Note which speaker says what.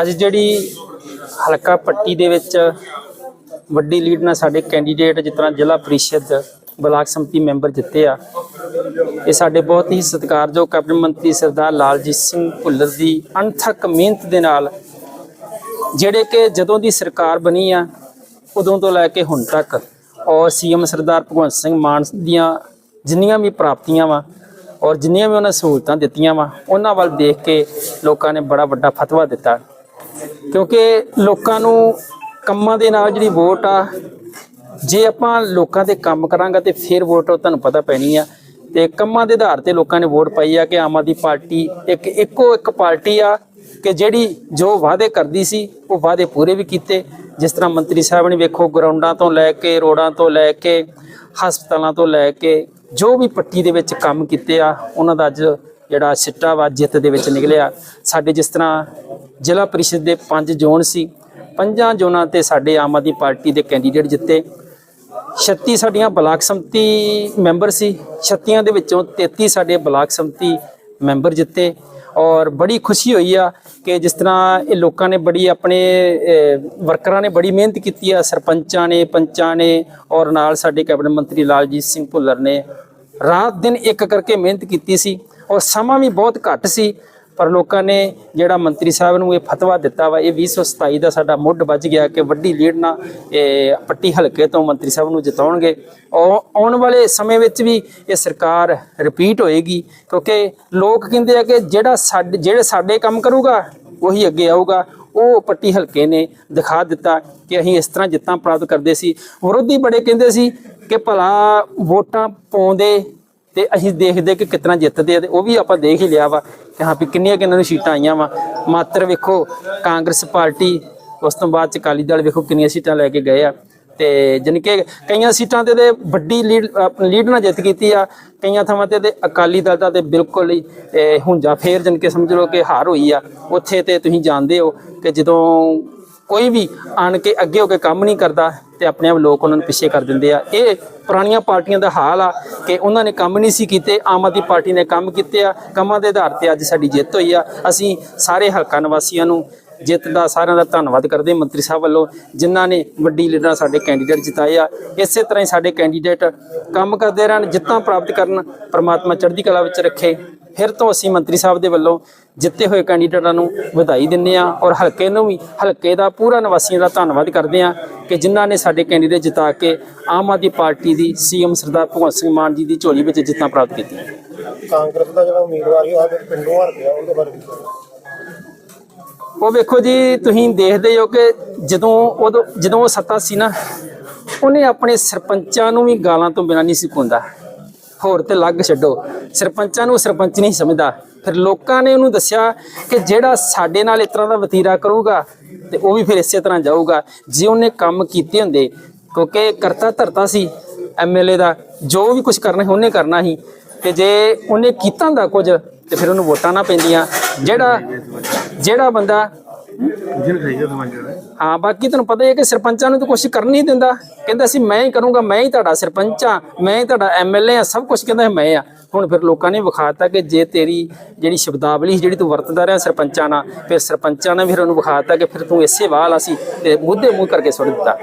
Speaker 1: ਅੱਜ ਜਿਹੜੀ ਹਲਕਾ ਪੱਟੀ ਦੇ ਵਿੱਚ ਵੱਡੀ ਲੀਡ ਨਾਲ ਸਾਡੇ ਕੈਂਡੀਡੇਟ ਜਿਸ ਤਰ੍ਹਾਂ ਜ਼ਿਲ੍ਹਾ ਪ੍ਰੀਸ਼ਦ, ਬਲਾਕ ਸੰਮਤੀ ਮੈਂਬਰ ਜਿੱਤੇ ਆ, ਇਹ ਸਾਡੇ ਬਹੁਤ ਹੀ ਸਤਿਕਾਰਯੋਗ ਕੈਬਨਿਟ ਮੰਤਰੀ ਸਰਦਾਰ ਲਾਲਜੀਤ ਸਿੰਘ ਭੁੱਲਰ ਦੀ ਅਣਥੱਕ ਮਿਹਨਤ ਦੇ ਨਾਲ ਜਿਹੜੇ ਕਿ ਜਦੋਂ ਦੀ ਸਰਕਾਰ ਬਣੀ ਆ, ਉਦੋਂ ਤੋਂ ਲੈ ਕੇ ਹੁਣ ਤੱਕ, ਔਰ ਸੀਐਮ ਸਰਦਾਰ ਭਗਵੰਤ ਸਿੰਘ ਮਾਨ ਦੀਆਂ ਜਿੰਨੀਆਂ ਵੀ ਪ੍ਰਾਪਤੀਆਂ ਵਾ ਔਰ ਜਿੰਨੀਆਂ ਵੀ ਉਹਨਾਂ ਸਹੂਲਤਾਂ ਦਿੱਤੀਆਂ ਵਾ, ਉਹਨਾਂ ਵੱਲ ਦੇਖ ਕੇ ਲੋਕਾਂ ਨੇ ਬੜਾ ਵੱਡਾ ਫਤਵਾ ਦਿੱਤਾ। ਕਿਉਂਕਿ ਲੋਕਾਂ ਨੂੰ ਕੰਮਾਂ ਦੇ ਨਾਲ ਜਿਹੜੀ ਵੋਟ ਆ, ਜੇ ਆਪਾਂ ਲੋਕਾਂ ਦੇ ਕੰਮ ਕਰਾਂਗਾ ਤੇ ਫਿਰ ਵੋਟ ਤੁਹਾਨੂੰ ਪਤਾ ਪੈਣੀ ਆ। ਤੇ ਕੰਮਾਂ ਦੇ ਆਧਾਰ ਤੇ ਲੋਕਾਂ ਨੇ ਵੋਟ ਪਾਈ ਆ ਕਿ ਆਮ ਆਦਮੀ ਪਾਰਟੀ ਇੱਕ ਇੱਕੋ ਇੱਕ ਪਾਰਟੀ ਆ ਕਿ ਜਿਹੜੀ ਜੋ ਵਾਅਦੇ ਕਰਦੀ ਸੀ, ਉਹ ਵਾਅਦੇ ਪੂਰੇ ਵੀ ਕੀਤੇ। ਜਿਸ ਤਰ੍ਹਾਂ ਮੰਤਰੀ ਸਾਹਿਬ ਨੇ ਵੇਖੋ, ਗਰਾਊਂਡਾਂ ਤੋਂ ਲੈ ਕੇ, ਰੋਡਾਂ ਤੋਂ ਲੈ ਕੇ, ਹਸਪਤਾਲਾਂ ਤੋਂ ਲੈ ਕੇ ਜੋ ਵੀ ਪੱਟੀ ਦੇ ਵਿੱਚ ਕੰਮ ਕੀਤੇ ਆ, ਉਹਨਾਂ ਦਾ ਅੱਜ ਜਿਹੜਾ ਸਿੱਟਾ ਵਾ ਜਿੱਤ ਦੇ ਵਿੱਚ ਨਿਕਲਿਆ। ਸਾਡੇ ਜਿਸ ਤਰ੍ਹਾਂ ਜ਼ਿਲ੍ਹਾ ਪਰਿਸ਼ਦ ਦੇ ਪੰਜ ਜ਼ੋਨ ਸੀ, ਪੰਜਾਂ ਜ਼ੋਨਾਂ ਤੇ ਸਾਡੇ ਆਮ ਆਦਮੀ ਪਾਰਟੀ ਦੇ ਕੈਂਡੀਡੇਟ ਜਿੱਤੇ। 36 ਸਾਡੀਆਂ ਬਲਾਕ ਸੰਮਤੀ ਮੈਂਬਰ ਸੀ 36 ਦੇ ਵਿੱਚੋਂ 33 ਸਾਡੇ ਬਲਾਕ ਸੰਮਤੀ ਮੈਂਬਰ ਜਿੱਤੇ। ਔਰ ਬੜੀ ਖੁਸ਼ੀ ਹੋਈ ਆ ਕਿ ਜਿਸ ਤਰ੍ਹਾਂ ਇਹ ਲੋਕਾਂ ਨੇ ਬੜੀ ਆਪਣੇ ਵਰਕਰਾਂ ਨੇ ਬੜੀ ਮਿਹਨਤ ਕੀਤੀ ਆ, ਸਰਪੰਚਾਂ ਨੇ, ਪੰਚਾਂ ਨੇ ਔਰ ਨਾਲ ਸਾਡੇ ਕੈਬਨਿਟ ਮੰਤਰੀ ਲਾਲਜੀਤ ਸਿੰਘ ਭੁੱਲਰ ਨੇ। ਰਾਤ ਦਿਨ ਇੱਕ ਕਰਕੇ ਮਿਹਨਤ ਕੀਤੀ ਸੀ ਔਰ ਸਮਾਂ ਵੀ ਬਹੁਤ ਘੱਟ ਸੀ। ਪਰ ਲੋਕਾਂ ਨੇ ਜਿਹੜਾ ਮੰਤਰੀ ਸਾਹਿਬ ਨੂੰ ਇਹ ਫਤਵਾ ਦਿੱਤਾ ਵਾ, ਇਹ 2027 ਦਾ ਸਾਡਾ ਮੁੱਢ ਵੱਜ ਗਿਆ ਕਿ ਵੱਡੀ ਲੀਡ ਨਾਲ ਇਹ ਪੱਟੀ ਹਲਕੇ ਤੋਂ ਮੰਤਰੀ ਸਾਹਿਬ ਨੂੰ ਜਿਤਾਉਣਗੇ। ਔਰ ਆਉਣ ਵਾਲੇ ਸਮੇਂ ਵਿੱਚ ਵੀ ਇਹ ਸਰਕਾਰ ਰਿਪੀਟ ਹੋਏਗੀ, ਕਿਉਂਕਿ ਲੋਕ ਕਹਿੰਦੇ ਆ ਕਿ ਜਿਹੜਾ ਸਾਡੇ, ਜਿਹੜੇ ਸਾਡੇ ਕੰਮ ਕਰੂਗਾ, ਉਹੀ ਅੱਗੇ ਆਊਗਾ। ਉਹ ਪੱਟੀ ਹਲਕੇ ਨੇ ਦਿਖਾ ਦਿੱਤਾ ਕਿ ਅਸੀਂ ਇਸ ਤਰ੍ਹਾਂ ਜਿੱਤਾਂ ਪ੍ਰਾਪਤ ਕਰਦੇ ਸੀ। ਵਿਰੋਧੀ ਬੜੇ ਕਹਿੰਦੇ ਸੀ ਕਿ ਭਲਾ ਵੋਟਾਂ ਪਾਉਂਦੇ ਤੇ ਅਸੀਂ ਦੇਖਦੇ ਕਿ ਕਿਤਨਾ ਜਿੱਤਦੇ ਆ ਤੇ ਉਹ ਵੀ ਆਪਾਂ ਦੇਖ ਹੀ ਲਿਆ ਵਾ ਕਿ ਹਾਂ ਵੀ ਕਿੰਨੀਆਂ ਕਿੰਨਾਂ ਨੂੰ ਸੀਟਾਂ ਆਈਆਂ ਵਾ। ਮਾਤਰ ਵੇਖੋ, ਕਾਂਗਰਸ ਪਾਰਟੀ, ਉਸ ਤੋਂ ਬਾਅਦ ਚ ਅਕਾਲੀ ਦਲ ਵੇਖੋ ਕਿੰਨੀਆਂ ਸੀਟਾਂ ਲੈ ਕੇ ਗਏ ਆ। ਤੇ ਜਾਣੀ ਕਿ ਕਈਆਂ ਸੀਟਾਂ ਤੇ ਤੇ ਵੱਡੀ ਲੀਡ ਆਪਣੀ ਲੀਡ ਨਾਲ ਜਿੱਤ ਕੀਤੀ ਆ, ਕਈਆਂ ਥਾਵਾਂ ਤੇ ਤੇ ਅਕਾਲੀ ਦਲ ਦਾ ਤੇ ਬਿਲਕੁਲ ਹੀ, ਇਹ ਹੁੰਜਾ ਫੇਰ ਜਾਣੀ ਕਿ ਸਮਝ ਲਓ ਕਿ ਹਾਰ ਹੋਈ ਆ। ਉੱਥੇ ਤੇ ਤੁਸੀਂ ਜਾਣਦੇ ਹੋ ਕਿ ਜਦੋਂ ਕੋਈ ਵੀ ਆਣ ਕੇ ਅੱਗੇ ਹੋ ਕੇ ਕੰਮ ਨਹੀਂ ਕਰਦਾ ਤੇ ਆਪਣੇ ਆਪ ਲੋਕ ਉਹਨਾਂ ਨੂੰ ਪਿੱਛੇ ਕਰ ਦਿੰਦੇ ਆ। ਇਹ ਪੁਰਾਣੀਆਂ ਪਾਰਟੀਆਂ ਦਾ ਹਾਲ ਆ ਕਿ ਉਹਨਾਂ ਨੇ ਕੰਮ ਨਹੀਂ ਸੀ ਕੀਤੇ, ਆਮ ਆਦਮੀ ਪਾਰਟੀ ਨੇ ਕੰਮ ਕੀਤੇ ਆ। ਕੰਮਾਂ ਦੇ ਆਧਾਰ ਤੇ ਅੱਜ ਸਾਡੀ ਜਿੱਤ ਹੋਈ ਆ। ਅਸੀਂ ਸਾਰੇ ਹਲਕਾ ਨਿਵਾਸੀਆਂ ਨੂੰ ਜਿੱਤ ਦਾ ਸਾਰਿਆਂ ਦਾ ਧੰਨਵਾਦ ਕਰਦੇ ਮੰਤਰੀ ਸਾਹਿਬ ਵੱਲੋਂ, ਜਿਨ੍ਹਾਂ ਨੇ ਵੱਡੀ ਲੀਡਰਾਂ ਸਾਡੇ ਕੈਂਡੀਡੇਟ ਜਿਤਾਏ ਆ। ਇਸੇ ਤਰ੍ਹਾਂ ਹੀ ਸਾਡੇ ਕੈਂਡੀਡੇਟ ਕੰਮ ਕਰਦੇ ਰਹਿਣ, ਜਿੱਤਾਂ ਪ੍ਰਾਪਤ ਕਰਨ, ਪਰਮਾਤਮਾ ਚੜ੍ਹਦੀ ਕਲਾ ਵਿੱਚ ਰੱਖੇ। ਫਿਰ ਤੋਂ ਅਸੀਂ ਮੰਤਰੀ ਸਾਹਿਬ ਦੇ ਵੱਲੋਂ ਜਿੱਤੇ ਹੋਏ ਕੈਂਡੀਡੇਟਾਂ ਨੂੰ ਵਧਾਈ ਦਿੰਦੇ ਆ ਔਰ ਹਲਕੇ ਨੂੰ ਵੀ ਹਲਕੇ ਦਾ ਪੂਰਾ ਨਿਵਾਸੀਆਂ ਦਾ ਧੰਨਵਾਦ ਕਰਦੇ ਆ ਕਿ ਜਿਨ੍ਹਾਂ ਨੇ ਸਾਡੇ ਕੈਂਡੀਡੇਟ ਜਿਤਾ ਕੇ ਆਮ ਆਦਮੀ ਪਾਰਟੀ ਦੀ ਸੀਐਮ ਸਰਦਾਰ ਭਗਵੰਤ ਸਿੰਘ ਮਾਨ ਜੀ ਦੀ ਝੋਲੀ ਵਿੱਚ ਜਿੱਤਾਂ ਪ੍ਰਾਪਤ ਕੀਤੀਆਂ।
Speaker 2: ਕਾਂਗਰਸ ਦਾ ਜਿਹੜਾ ਉਮੀਦਵਾਰ ਹੈ ਉਹ ਪਿੰਡੋਂ ਹਾਰ ਗਿਆ ਉਹਦੇ ਬਾਰੇ ਵੀ
Speaker 1: ਉਹ ਵੇਖੋ ਜੀ ਤੁਸੀਂ ਦੇਖਦੇ ਹੋ ਕਿ ਜਦੋਂ ਉਦੋਂ ਜਦੋਂ ਉਹ ਸੱਤਾ ਸੀ ਨਾ ਉਹਨੇ ਆਪਣੇ ਸਰਪੰਚਾਂ ਨੂੰ ਵੀ ਗਾਲਾਂ ਤੋਂ ਬਿਨਾਂ ਨਹੀਂ ਸੀ ਪਾਉਂਦਾ ਹੋਰ ਤੇ ਲੱਗ ਛੱਡੋ। ਸਰਪੰਚਾਂ ਨੂੰ ਸਰਪੰਚ ਨਹੀਂ ਸਮਝਦਾ। ਫਿਰ ਲੋਕਾਂ ਨੇ ਉਹਨੂੰ ਦੱਸਿਆ ਕਿ ਜਿਹੜਾ ਸਾਡੇ ਨਾਲ ਇਸ ਤਰ੍ਹਾਂ ਦਾ ਵਤੀਰਾ ਕਰੂਗਾ ਤੇ ਉਹ ਵੀ ਫਿਰ ਇਸੇ ਤਰ੍ਹਾਂ ਜਾਊਗਾ। ਜੇ ਉਹਨੇ ਕੰਮ ਕੀਤੇ ਹੁੰਦੇ, ਕਿਉਂਕਿ ਕਰਤਾ ਧਰਤਾ ਸੀ ਐਮਐਲਏ ਦਾ, ਜੋ ਵੀ ਕੁਝ ਕਰਨਾ ਉਹਨੇ ਕਰਨਾ ਸੀ। ਤੇ ਜੇ ਉਹਨੇ ਕੀਤਾ ਹੁੰਦਾ ਕੁਝ, ਤੇ ਫਿਰ ਉਹਨੂੰ ਵੋਟਾਂ ਨਾ ਪੈਂਦੀਆਂ। ਜਿਹੜਾ ਜਿਹੜਾ ਬੰਦਾ ਹਾਂ, ਬਾਕੀ ਤੁਹਾਨੂੰ ਪਤਾ ਹੀ ਹੈ ਕਿ ਸਰਪੰਚਾਂ ਨੂੰ ਤਾਂ ਕੁਝ ਕਰਨ ਨਹੀਂ ਦਿੰਦਾ। ਕਹਿੰਦਾ ਸੀ ਮੈਂ ਹੀ ਕਰੂੰਗਾ, ਮੈਂ ਹੀ ਤੁਹਾਡਾ ਸਰਪੰਚ ਆ ਮੈਂ ਹੀ ਤੁਹਾਡਾ ਐਮਐਲਏ ਆ ਸਭ ਕੁਝ ਕਹਿੰਦਾ ਮੈਂ ਆ ਹੁਣ ਫਿਰ ਲੋਕਾਂ ਨੇ ਵਿਖਾਤਾ ਕਿ ਜੇ ਤੇਰੀ ਜਿਹੜੀ ਸ਼ਬਦਾਵਲੀ ਜਿਹੜੀ ਤੂੰ ਵਰਤਦਾ ਰਿਹਾ ਸਰਪੰਚਾਂ ਨਾਲ, ਫਿਰ ਸਰਪੰਚਾਂ ਨੇ ਫਿਰ ਉਹਨੂੰ ਵਿਖਾਤਾ ਕਿ ਫਿਰ ਤੂੰ ਇਸੇ ਵਾਲ ਅਸੀਂ ਤੇ ਮੁੱਦੇ ਮੂੰਹ ਕਰਕੇ ਸੁੱਟ ਦਿੱਤਾ।